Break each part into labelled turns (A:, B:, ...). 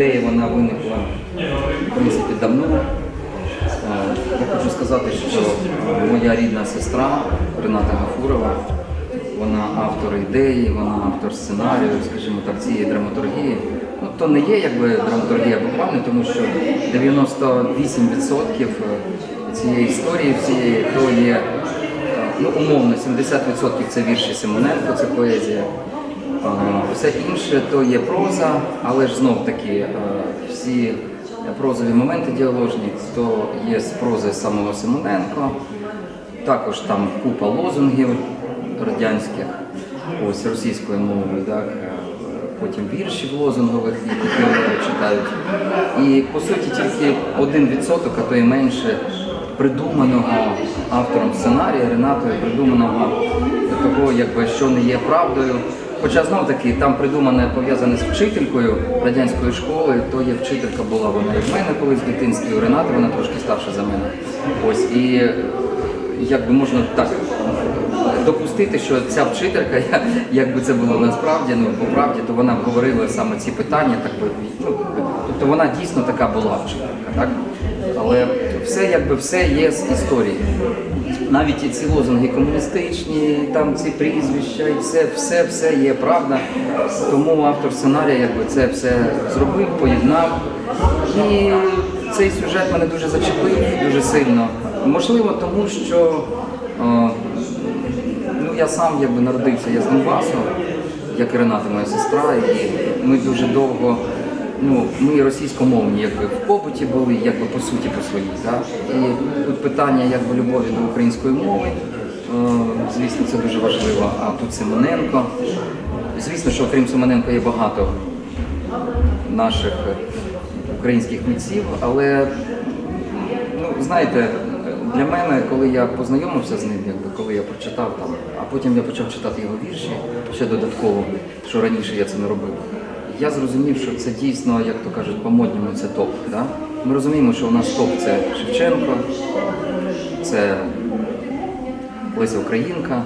A: ідея вона виникла в принципі давно. Е, Я хочу сказати, що моя рідна сестра Рената Гафурова, вона автор ідеї, вона автор сценарію, скажімо так, цієї драматургії. Ну, то не є якби драматургія буквально, тому що 98% цієї історії, всієї, то є, е, ну умовно, 70% це вірші Симоненко, це поезія. Все інше то є проза, але ж знов таки е, всі прозові моменти діаложні, то є з прози самого Симоненко, також там купа лозунгів радянських, ось російською мовою, так, е, потім віршів лозунгових, які читають. І по суті тільки один відсоток, а то і менше, придуманого автором сценарія Ренатою, придуманого того, якби що не є правдою. Хоча знов таки там придумане пов'язане з вчителькою радянської школи, то є вчителька була вона і в мене колись в дитинстві, у Ренати вона трошки старша за мене. Ось і е, якби можна так допустити, що ця вчителька, якби це було насправді, ну по правді, то вона говорила саме ці питання, так би ну, тобто вона дійсно така була вчителька, так? Але все якби все є з історії. Навіть і ці лозунги комуністичні, там ці прізвища, і все, все, все є правда. Тому автор сценарія якби це все зробив, поєднав. І цей сюжет мене дуже зачепив, дуже сильно. Можливо, тому що е, ну, я сам якби народився, я з Донбасу, як і Рената, моя сестра, і ми дуже довго. Ну, ми російськомовні якби в побуті були, якби по суті по своїй. Так? І тут питання якби любові до української мови. е, Звісно, це дуже важливо. А тут Симоненко. Звісно, що окрім Симоненко є багато наших українських митців, але ну, знаєте, для мене, коли я познайомився з ним, якби коли я прочитав там, а потім я почав читати його вірші ще додатково, що раніше я це не робив. Я зрозумів, що це дійсно, як то кажуть, по-модньому це топ. Да? Ми розуміємо, що у нас топ це Шевченко, це Леся Українка,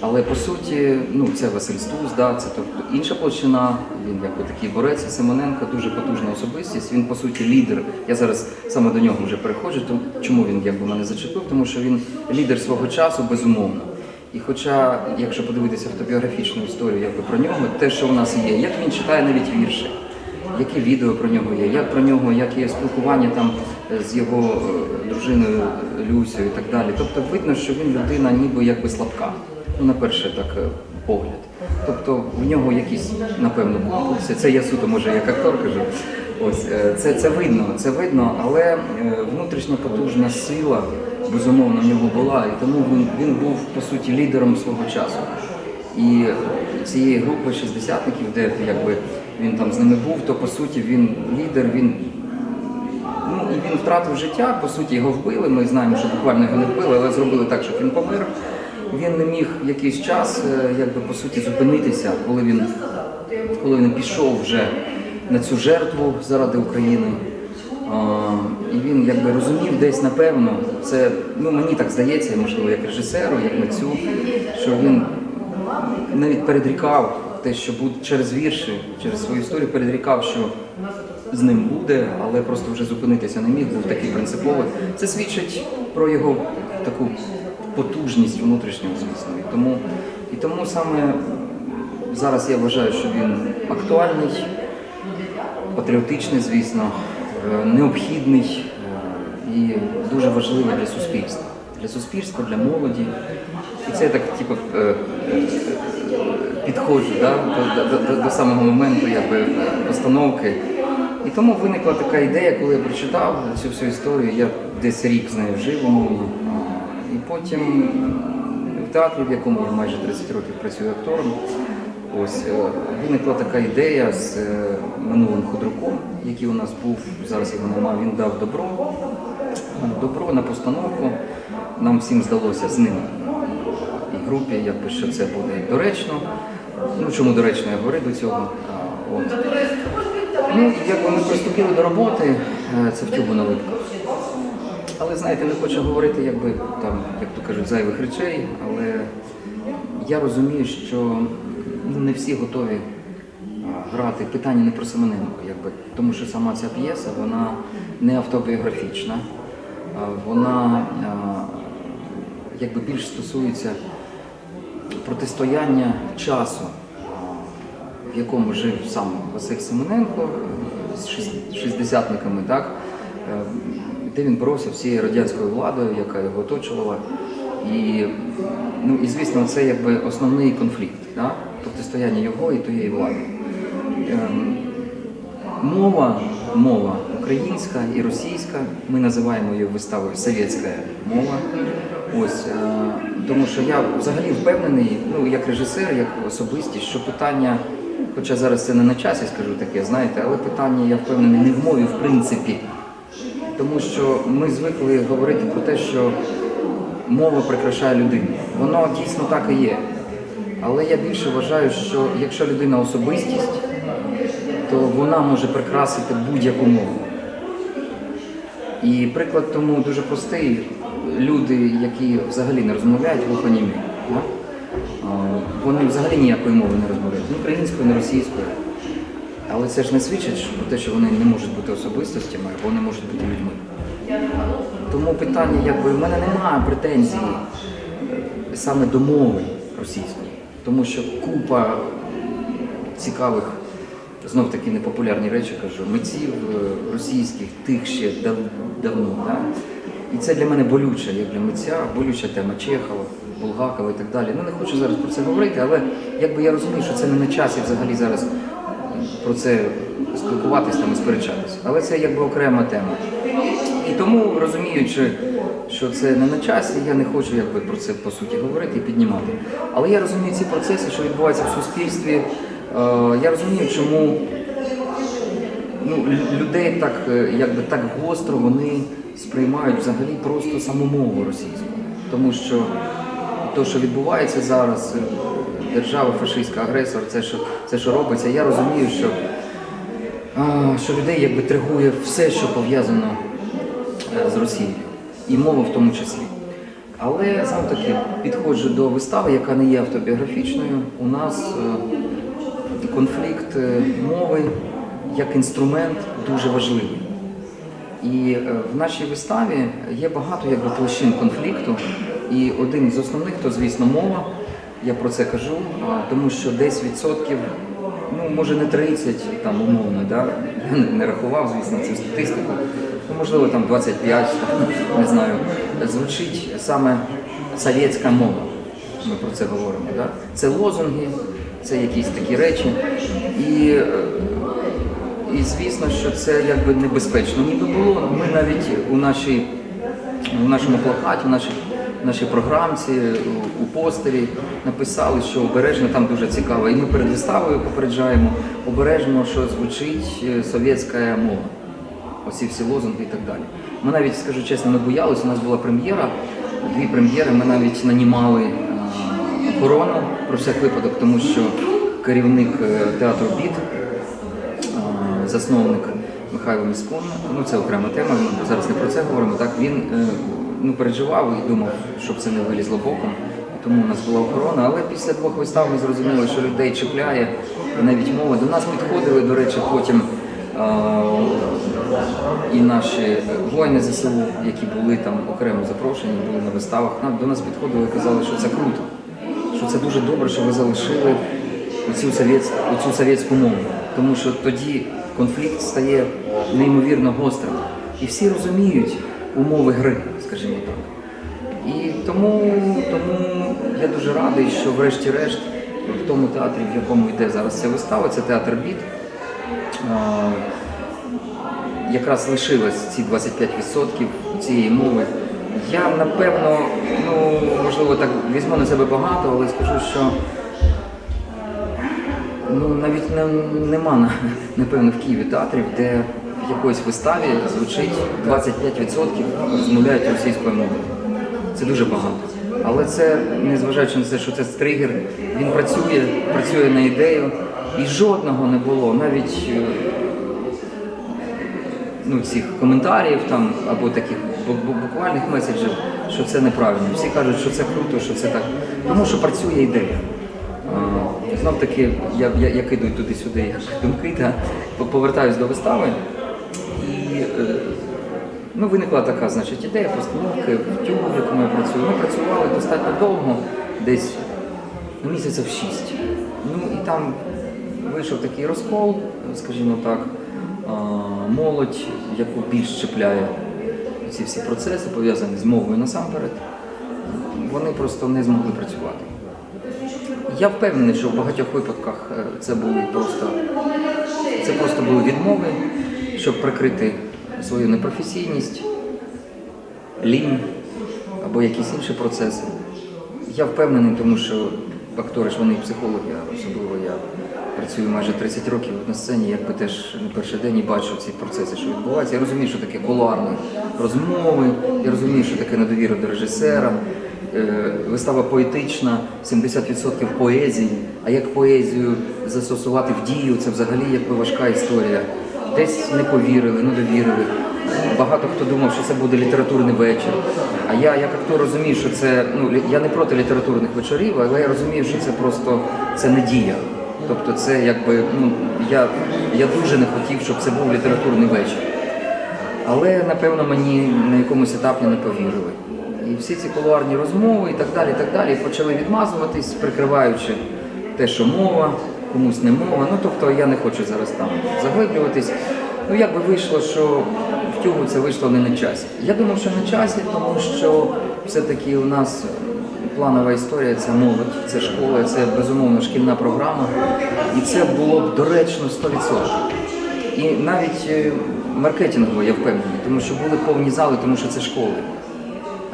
A: але по суті, ну це Василь Стус, да, це тобто інша площина. Він якби такий борець. І Симоненко дуже потужна особистість. Він по суті лідер. Я зараз саме до нього вже переходжу. Тому чому він якби мене зачепив? Тому що він лідер свого часу, безумовно. І хоча, якщо подивитися автобіографічну історію якби про нього, те, що у нас є, як він читає навіть вірші, які відео про нього є, як про нього, як є спілкування там е, з його е, дружиною Люсею і так далі. Тобто видно, що він людина ніби якби слабка. Ну, на перший так е, погляд. Тобто в нього якісь, напевно, комплекси. Це я суто, може, як актор кажу. Ось це, це видно, це видно, але внутрішня потужна сила безумовно в нього була, і тому він, він був по суті лідером свого часу. І цієї групи шістдесятників, де якби він там з ними був, то по суті він лідер, він ну і він втратив життя. По суті, його вбили. Ми знаємо, що буквально його не вбили, але зробили так, щоб він помер. Він не міг якийсь час, е, якби по суті, зупинитися, коли він коли він пішов вже на цю жертву заради України. І він якби розумів десь напевно, це ну мені так здається, можливо, як режисеру, як митцю, що він навіть передрікав те, що буде через вірші, через свою історію передрікав, що з ним буде, але просто вже зупинитися не міг, був такий принциповий. Це свідчить про його таку потужність внутрішню, звісно. І тому, і тому саме зараз я вважаю, що він актуальний, патріотичний, звісно, необхідний е, і дуже важливий для суспільства. Для суспільства, для молоді. І це я так, типу, е, е, підходжу да, до, до, до, самого моменту якби, постановки. І тому виникла така ідея, коли я прочитав цю всю історію, я десь рік з нею жив у мові. І потім в театрі, в якому я майже 30 років працюю актором, ось е, виникла така ідея з е, минулим худруком, який у нас був, зараз його немає, він дав добро. Добро на постановку. Нам всім здалося з ним і групі, якби що це буде доречно. Ну чому доречно, я говорю до цього. От. Ну, якби ми приступили до роботи, е, це в тюбу на липках. Але знаєте, не хочу говорити, якби там, як то кажуть, зайвих речей, але я розумію, що не всі готові а, грати. Питання не про Семененко, якби, тому що сама ця п'єса вона не автобіографічна, вона якби більш стосується протистояння часу, в якому жив сам Василь Семененко е, з шістдесятниками, так, е, де він боровся всією радянською владою, яка його оточувала. І, ну, і звісно, це якби основний конфлікт, да? Протистояння його і тієї влади. Ем, Мова, мова українська і російська. Ми називаємо її виставою совєтська мова. Ось е, тому, що я взагалі впевнений, ну як режисер, як особистість, що питання, хоча зараз це не на часі, скажу таке, знаєте, але питання я впевнений не в мові в принципі. Тому що ми звикли говорити про те, що мова прикрашає людину. Воно дійсно так і є. Але я більше вважаю, що якщо людина особистість, то вона може прикрасити будь-яку мову. І приклад тому дуже простий. Люди, які взагалі не розмовляють глухонімі, вони взагалі ніякої мови не розмовляють, ні українською, ні російською. Але це ж не свідчить про те, що вони не можуть бути особистостями або не можуть бути людьми. Тому питання, якби в мене немає претензій е, саме до мови російської, тому що купа цікавих, знов таки непопулярні речі кажу, митців е, російських, тих ще дав- давно. Да? І це для мене болюча, як для митця, болюча тема Чехова, Булгакова і так далі. Ну не хочу зараз про це говорити, але якби я розумію, що це не на часі взагалі зараз про це спілкуватись там і сперечатись. Але це якби окрема тема. І тому, розуміючи, що це не на часі, я не хочу якби про це по суті говорити і піднімати. Але я розумію ці процеси, що відбуваються в суспільстві. Е, Я розумію, чому ну, людей так, е, якби так гостро вони сприймають взагалі просто саму мову російську. Тому що те, що відбувається зараз, е, держава, фашистська агресор, це що, це, що робиться, я розумію, що, що людей якби тригує все, що пов'язано з Росією, і мова в тому числі. Але знов таки підходжу до вистави, яка не є автобіографічною. У нас е, конфлікт е, мови як інструмент дуже важливий. І е, в нашій виставі є багато якби, площин конфлікту. І один з основних, то, звісно, мова. Я про це кажу, тому що десь відсотків, ну може не 30, там умовно, да? я не рахував, звісно, цю статистику. Ну, можливо, там 25, не знаю, звучить саме совєтська мова. Ми про це говоримо. Да? Це лозунги, це якісь такі речі. І е, і звісно, що це якби небезпечно. Ніби було. Ми навіть у нашій у нашому плакаті, в нашій, нашій програмці, у, у постері написали, що обережно там дуже цікаво. І ми перед виставою попереджаємо обережно, що звучить е, совєтська мова. Оці всі лозунги і так далі. Ми навіть, скажу чесно, не боялися. У нас була прем'єра, дві прем'єри. Ми навіть нанімали е, охорону про всяк випадок, тому що керівник е, театру Біт засновник Михайло Міскун, ну це окрема тема, ми зараз не про це говоримо. Так він е, ну, переживав і думав, щоб це не вилізло боком. Тому у нас була охорона, але після двох вистав ми зрозуміли, що людей чіпляє навіть мова. До нас підходили, до речі, потім і наші воїни ЗСУ, які були там окремо запрошені, були на виставах. До нас підходили і казали, що це круто, що це дуже добре, що ви залишили оцю совєтську, оцю совєтську мову. Тому що тоді конфлікт стає неймовірно гострим. І всі розуміють умови гри, скажімо так. І тому, тому я дуже радий, що врешті-решт в тому театрі, в якому йде зараз ця вистава, це театр Біт. Якраз лишилось ці 25% цієї мови. Я напевно, ну можливо, так візьму на себе багато, але скажу, що Ну, навіть не, нема, напевно, в Києві театрів, де в якоїсь виставі звучить 25% розмовляють російською мовою. Це дуже багато. Але це, незважаючи на те, що це тригер, він працює, працює на ідею. І жодного не було, навіть е, ну, цих коментарів там, або таких бу- бу- буквальних меседжів, що це неправильно. Всі кажуть, що це круто, що це так. Тому що працює ідея. Знов таки я, я, я кидаю туди-сюди думки, та повертаюсь до вистави. І е, ну, виникла така значить, ідея постановки в тюрму, в якому я працюю. Ми працювали достатньо довго, десь місяців шість. Ну і там вийшов такий розкол, скажімо так, молодь, яку більш чіпляє ці всі процеси, пов'язані з мовою насамперед, вони просто не змогли працювати. Я впевнений, що в багатьох випадках е, це були просто це просто були відмови, щоб прикрити свою непрофесійність, лінь або якісь інші процеси. Я впевнений, тому що актори ж вони психологи, а працюю майже 30 років на сцені, якби теж не перший день і бачу ці процеси, що відбуваються. Я розумію, що таке кулуарні розмови, я розумію, що таке недовіра до режисера. Е, Вистава поетична, 70% поезії. А як поезію застосувати в дію, це взагалі якби важка історія. Десь не повірили, не довірили. Багато хто думав, що це буде літературний вечір. А я, як актор, розумію, що це ну я не проти літературних вечорів, але я розумію, що це просто це не дія. Тобто, це якби ну я, я дуже не хотів, щоб це був літературний вечір. Але напевно мені на якомусь етапі не повірили. І всі ці кулуарні розмови і так далі, і так далі почали відмазуватись, прикриваючи те, що мова, комусь не мова. Ну тобто я не хочу зараз там заглиблюватись. Ну як би вийшло, що в тюгу це вийшло не на часі. Я думав, що на часі, тому що все-таки у нас планова історія це молодь, це школа, це безумовно шкільна програма. І це було б доречно 100%. І навіть е, маркетингово я впевнений, тому що були повні зали, тому що це школи.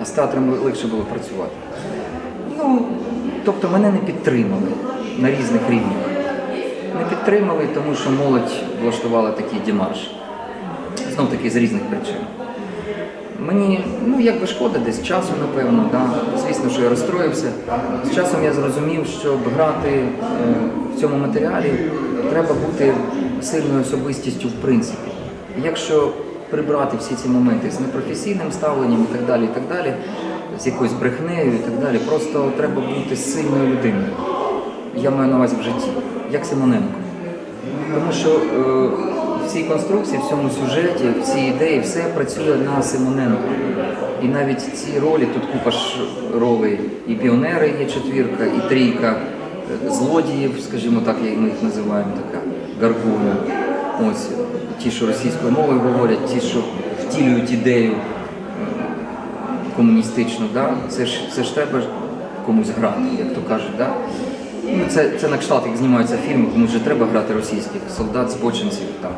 A: А з театром легше було працювати. Ну, тобто мене не підтримали на різних рівнях. Не підтримали, тому що молодь влаштувала такий дімарш. Знов таки з різних причин. Мені, ну якби шкода десь часу, напевно, да. звісно, що я розстроївся. З часом я зрозумів, щоб грати е, в цьому матеріалі, треба бути сильною особистістю в принципі. Якщо прибрати всі ці моменти з непрофесійним ставленням і так далі, і так далі, з якоюсь брехнею і так далі, просто треба бути сильною людиною. Я маю на увазі в житті, як Симоненко. Тому що е, в цій конструкції, в цьому сюжеті, в цій ідеї все працює на Симоненко. І навіть ці ролі, тут купа ж ролей, і піонери є четвірка, і трійка е, злодіїв, скажімо так, ми їх називаємо, така гаргуна. Ось ті, що російською мовою говорять, ті, що втілюють ідею е, комуністичну, да? це, ж, це ж треба комусь грати, як то кажуть. Да? Ну, це, це на кшталт, як знімаються фільми, комусь же треба грати російських солдат, збочинців, там,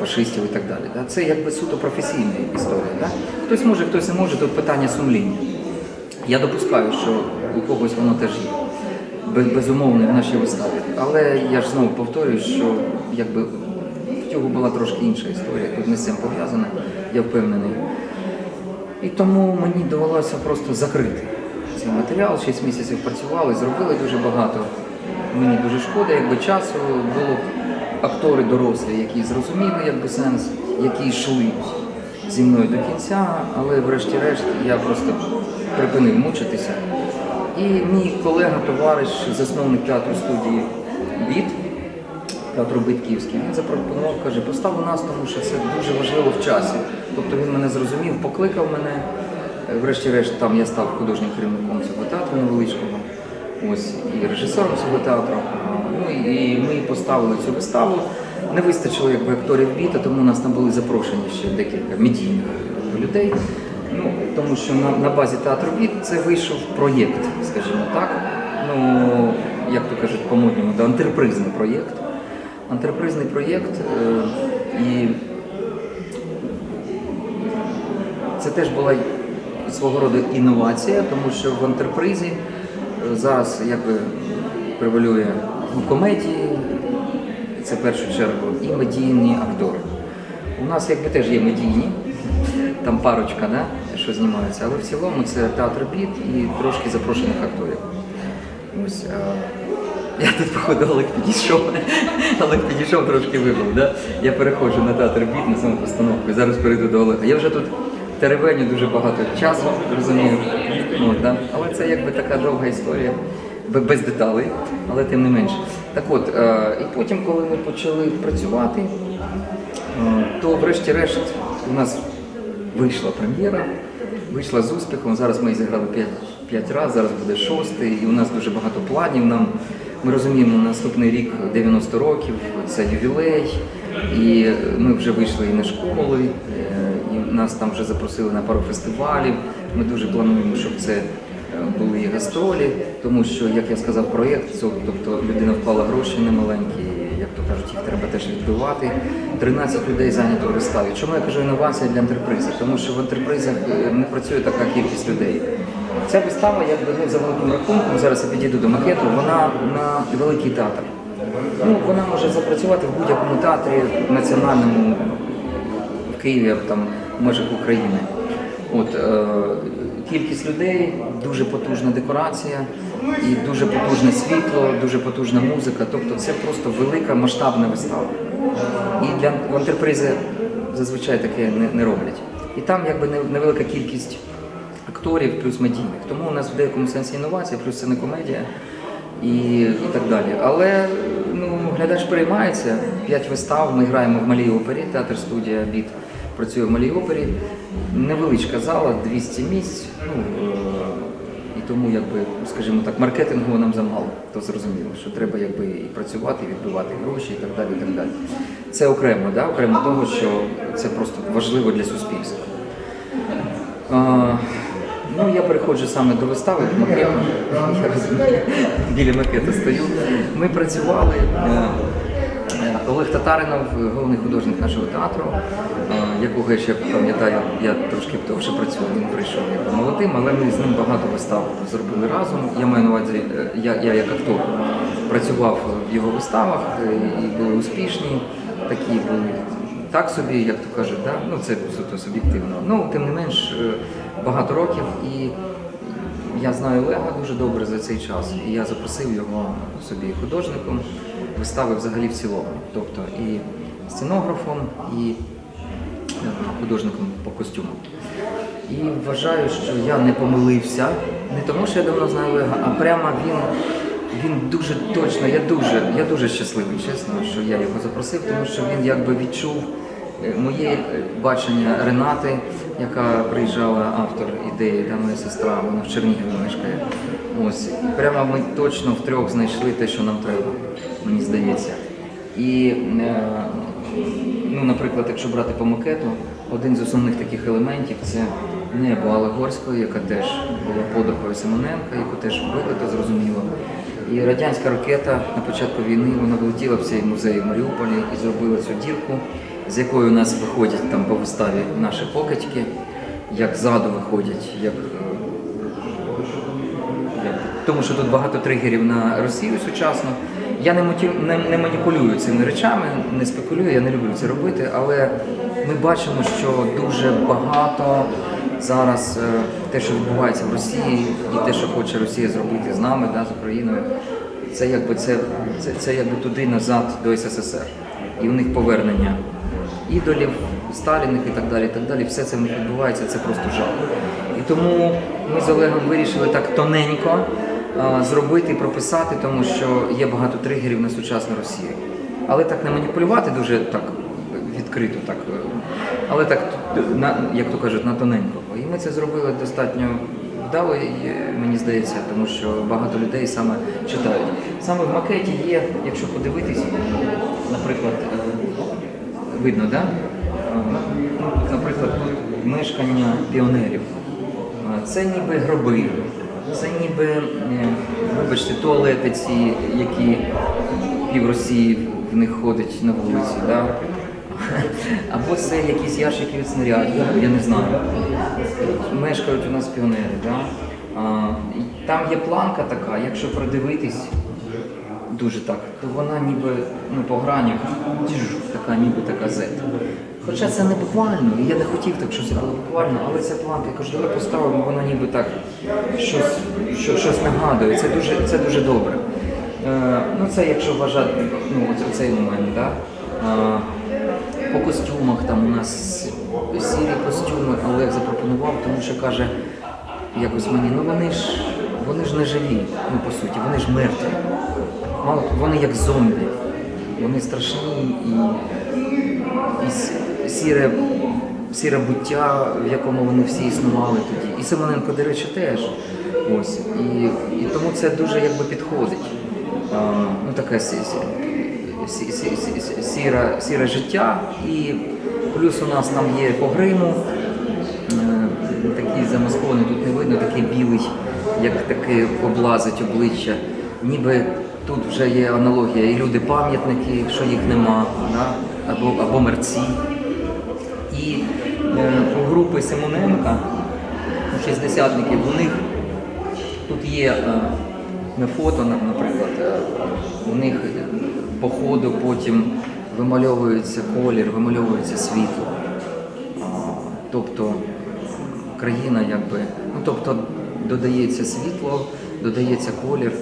A: фашистів і так далі. Да? Це якби суто професійна історія. Да? Хтось може, хтось не може, тут питання сумління. Я допускаю, що у когось воно теж є. Без, безумовно в нашій виставі. Але я ж знову повторюю, що якби в цього була трошки інша історія, тут не з цим пов'язана, я впевнений. І тому мені довелося просто закрити цей матеріал. Шість місяців працювали, зробили дуже багато. Мені дуже шкода, якби часу було б актори дорослі, які зрозуміли якби сенс, які йшли зі мною до кінця, але врешті-решт я просто припинив мучитися. І мій колега, товариш, засновник театру студії Біт, театру Бит Київський, він запропонував, каже, постав у нас, тому що це дуже важливо в часі. Тобто він мене зрозумів, покликав мене. Врешті-решт там я став художнім керівником цього театру невеличкого, ось і режисером цього театру. Ну і ми поставили цю виставу. Не вистачило якби акторів біта, тому у нас там були запрошені ще декілька медійних людей. Ну, тому що на, на базі театру біт це вийшов проєкт, скажімо так. Ну, як то кажуть, по-модньому, да, антрепризний проєкт. Антрепризний проєкт е, і це теж була свого роду інновація, тому що в антрепризі е, зараз якби превалює ну, комедії, це в першу чергу, і медійні актори. У нас якби теж є медійні, там парочка, да, що знімаються, але в цілому це театр біт і трошки запрошених акторів. Ось, а, я тут, походу, Олег підійшов. Олег підійшов, трошки вибив. Да? Я переходжу на театр біт на саму постановку зараз перейду до Олега. Я вже тут теревеню дуже багато часу, розумію. Ну, да? Але це якби така довга історія, без деталей, але тим не менше. Так от, е, і потім, коли ми почали працювати, е, то врешті-решт у нас вийшла прем'єра, вийшла з успіхом. Зараз ми зіграли 5, 5 разів, зараз буде шостий, і у нас дуже багато планів. Нам ми розуміємо, наступний рік 90 років, це ювілей, і ми вже вийшли і на школи, нас там вже запросили на пару фестивалів. Ми дуже плануємо, щоб це е, були і гастролі, тому що, як я сказав, проєкт, тобто людина вклала гроші немаленькі, як то кажуть, їх треба теж відбивати. 13 людей зайнято в виставі. Чому я кажу інновація для антрепризи? Тому що в антрепризах е, не працює така кількість людей. Ця вистава, якби ну, за великим рахунком, зараз я підійду до макету, вона на великий театр. Ну, вона може запрацювати в будь-якому театрі національному в Києві, там, межах України. От, е, кількість людей, дуже потужна декорація, і дуже потужне світло, дуже потужна музика. Тобто це просто велика масштабна вистава. І для в антрепризи зазвичай таке не, не роблять. І там якби невелика кількість акторів плюс медійних. Тому у нас в деякому сенсі інновація, плюс це не комедія і, і так далі. Але ну, глядач переймається. П'ять вистав. Ми граємо в малій опері, театр студія Біт працює в малій опері. Невеличка зала, 200 місць. Ну, е, і тому, якби, скажімо так, маркетингу нам замало. То зрозуміло, що треба якби і працювати, і відбивати гроші і так далі. І так далі. Це окремо, да? окремо того, що це просто важливо для суспільства. А, ну, я переходжу саме до вистави, до макету. Я розумію, біля макету стою. Ми працювали. е, е, Олег Татаринов, головний художник нашого театру, е, якого я ще пам'ятаю, я трошки довше працював, він прийшов як молодим, але ми з ним багато вистав зробили разом. Я маю на увазі, е, я, я як актор працював в його виставах е, і були успішні, такі були так собі, як то кажуть, да? ну це суто суб'єктивно. Ну, тим не менш, е, багато років і я знаю Олега дуже добре за цей час. І я запросив його собі художником вистави взагалі в цілому. Тобто і сценографом, і художником по костюмам. І вважаю, що я не помилився, не тому, що я давно знаю Олега, а прямо він, він дуже точно, я дуже, я дуже щасливий, чесно, що я його запросив, тому що він якби відчув е, моє е, бачення Ренати, яка приїжджала, автор ідеї, да, моя сестра, вона в Чернігові мешкає. Ось, прямо ми точно втрьох знайшли те, що нам треба, мені здається. І, е, ну, наприклад, якщо брати по макету, один з основних таких елементів це небо Алегорської, яка теж була подухою Симоненка, яку теж вбили, то зрозуміло. І радянська ракета на початку війни вона влетіла в цей музей в Маріуполі і зробила цю дірку, з якої у нас виходять там по виставі наші покидьки, як ззаду виходять, як як- тому що тут багато тригерів на Росію сучасну. Я не, мотив, не, не маніпулюю цими речами, не спекулюю, я не люблю це робити, але ми бачимо, що дуже багато зараз е, те, що відбувається в Росії, і те, що хоче Росія зробити з нами, да, з Україною, це якби це, це, це якби туди назад до СССР. І в них повернення ідолів, Сталіних і так далі. І так далі. Все це в відбувається, це просто жах. І тому ми з Олегом вирішили так тоненько зробити і прописати, тому що є багато тригерів на сучасну Росію. Але так не маніпулювати дуже так відкрито, так, е, але так, як то кажуть, на тоненького. І ми це зробили достатньо вдало, е, мені здається, тому що багато людей саме читають. Саме в макеті є, якщо подивитись, наприклад, е, видно, да? Ну, наприклад, мешкання піонерів. Це ніби гроби, це ніби, е, вибачте, туалети ці, які пів Росії в них ходить на вулиці, да? або це якісь ящики від снарядів, я не знаю. Мешкають у нас піонери. Да? А, там є планка така, якщо придивитись, дуже так, то вона ніби ну, по гранях така, ніби така Z. Хоча це не буквально, і я не хотів так, щоб це було буквально, але ця планка, я кажу, давай поставимо, вона ніби так щось, що, щось нагадує. Це дуже, це дуже добре. Е, ну це якщо вважати, ну цей момент, да? Е, по костюмах там у нас сірі костюми Олег запропонував, тому що каже, якось мені, ну вони ж вони ж не живі, ну по суті, вони ж мертві. мало вони як зомбі. Вони страшні і, і сіре, сіре буття, в якому вони всі існували тоді. І Симоненко, до речі, теж. Ось. І, і тому це дуже якби підходить. А, ну, таке сі- сі- сі- сі- сі- сі- сіре, сіре життя. І плюс у нас там є по гриму. Е, Такий замаскований, тут не видно, такий білий, як таке облазить обличчя. Ніби тут вже є аналогія, і люди-пам'ятники, якщо їх нема, да? або, або мерці. І е, у групи Симоненка, у шістдесятників, у них тут є е, на фото, на- наприклад, е, у них по ходу потім вимальовується колір, вимальовується світло. Тобто країна якби, ну тобто додається світло, додається колір,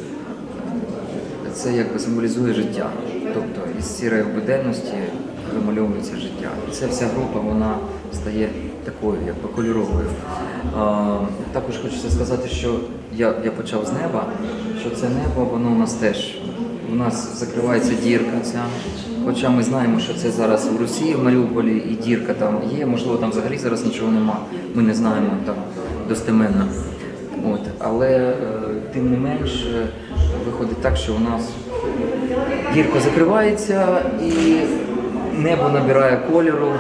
A: це якби символізує життя. Тобто із сірої буденності вимальовується життя. І ця вся група вона стає такою, якби кольоровою. А, також хочеться сказати, що я, я почав з неба, що це небо, воно у нас теж. У нас закривається дірка ця. Хоча ми знаємо, що це зараз в Росії, в Маріуполі, і дірка там є, можливо, там взагалі зараз нічого нема. Ми не знаємо там достеменно. От. Але е, тим не менш е, виходить так, що у нас дірка закривається і небо набирає кольору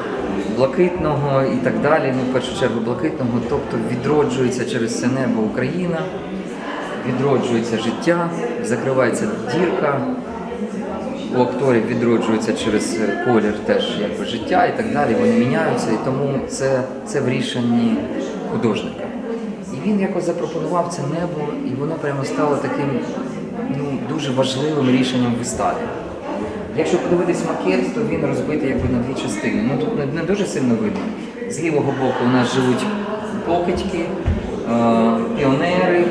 A: блакитного і так далі. Ну, в першу чергу блакитного, тобто відроджується через це небо Україна, відроджується життя, закривається дірка. У акторів відроджується через е, колір теж якби життя і так далі. Вони міняються, і тому це, це в рішенні художника. І він якось запропонував це небо, і воно прямо стало таким ну, дуже важливим рішенням в виставі. Якщо подивитись макет, то він розбитий якби на дві частини. Ну тут не, не дуже сильно видно. З лівого боку у нас живуть покидьки, е, піонери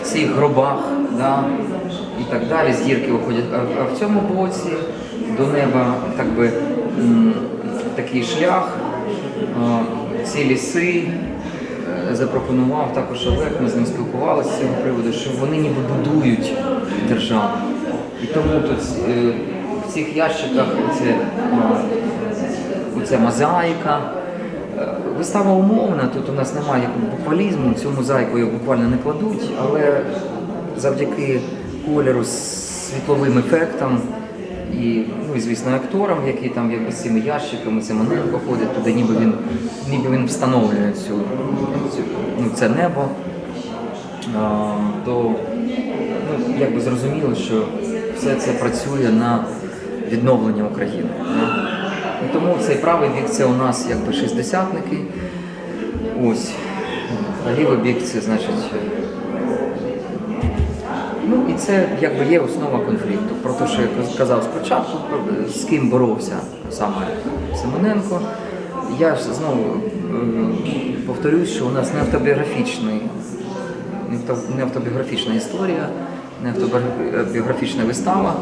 A: в цих гробах, да, і так далі, з дірки виходять. А, а в цьому боці до неба так би, м, такий шлях, е, ці ліси. Е, Запропонував також Олег, ми з ним спілкувалися з цього приводу, що вони ніби будують державу. І тому тут е, в цих ящиках це, е, оця мозаїка. Е, Вистава умовна, тут у нас немає буквалізму, цю мозаїку його буквально не кладуть, але завдяки кольору, світловим ефектам і, ну, і звісно, акторам, які там з цими ящиками, це Моненко ходить туди, ніби він, ніби він встановлює цю, цю, ну, це небо, а, то ну, якби зрозуміло, що все це працює на відновлення України. І тому цей правий бік це у нас якби шістдесятники. Ось. А лівий бік це значить. е, Ну і це якби є основа конфлікту. Про те, що я казав спочатку, з ким боровся саме Симоненко. Я ж знову е, повторюсь, що у нас не автобіографічний, не автобіографічна історія, не автобіографічна вистава.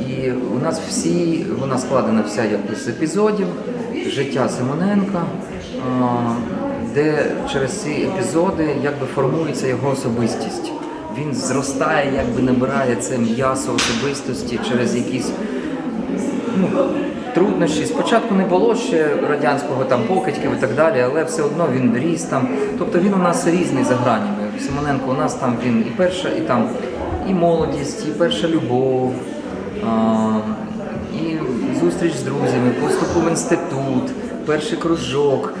A: І у нас всі, вона складена вся якби з епізодів життя Симоненка, де через ці епізоди якби формується його особистість. Він зростає, якби набирає це м'ясо особистості через якісь ну, труднощі. Спочатку не було ще радянського там покидьків і так далі, але все одно він ріс там. Тобто він у нас різний за гранями. Симоненко у нас там він і перша, і там і молодість, і перша любов, і зустріч з друзями, поступ в інститут, перший кружок,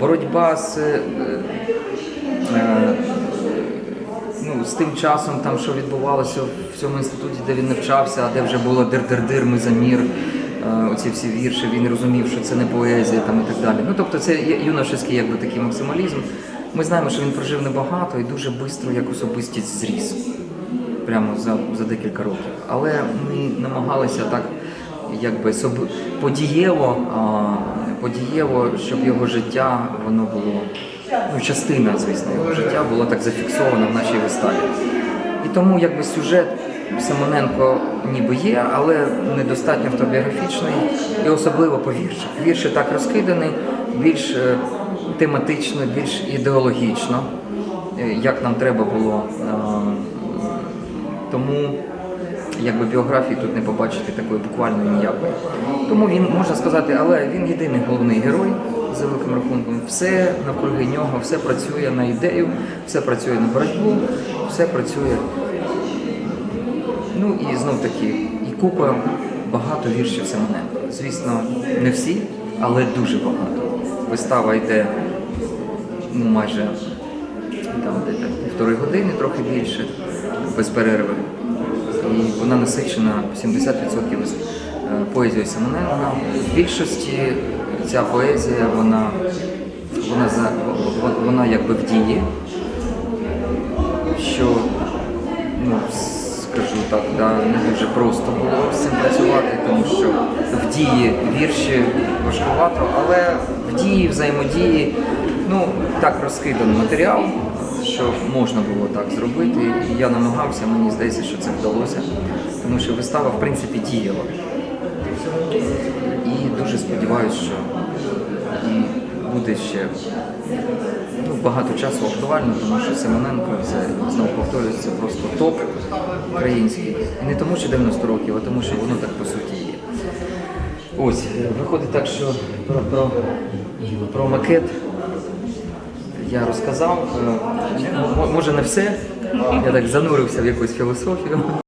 A: боротьба з. е, е, ну, з тим часом, там, що відбувалося в цьому інституті, де він навчався, а де вже було дир-дир-дир, ми за мір, е, оці всі вірші, він розумів, що це не поезія там, і так далі. Ну, тобто це юношеський якби, такий максималізм. Ми знаємо, що він прожив небагато і дуже швидко як особистість зріс. Прямо за, за декілька років. Але ми намагалися так якби подієво, подієво, щоб його життя воно було ну, частина, звісно, його життя була так зафіксована в нашій виставі. І тому якби сюжет Симоненко ніби є, але недостатньо автобіографічний і особливо по віршах. Вірші так розкидані, більш е, тематично, більш ідеологічно, е, як нам треба було. Тому якби біографії тут не побачити такої буквально ніякої. Тому він можна сказати, але він єдиний головний герой за великим рахунком. Все навкруги нього, все працює на ідею, все працює на боротьбу, все працює. Ну і знов таки, і купа багато віршів Семененка. Звісно, не всі, але дуже багато. Вистава йде ну, майже там де півтори години, трохи більше, без перерви. І вона насичена 70% е, поезією Семененка. В більшості ця поезія, вона, вона, за- вона, якби в дії, що ну, скажу так, да, не дуже просто було з цим працювати, тому що в дії вірші важкувато, але в дії, взаємодії, ну так розкиданий матеріал, що можна було так зробити. І я намагався, мені здається, що це вдалося, тому що вистава в принципі діяла. І дуже сподіваюся, що буде ще ну, багато часу актуально, тому що Семененко це знову повторюю, це просто топ український. І не тому, що 90 років, а тому, що воно так по суті є. Ось, виходить так, що про, про, про макет я розказав. Е, Може не все. Я так занурився в якусь філософію.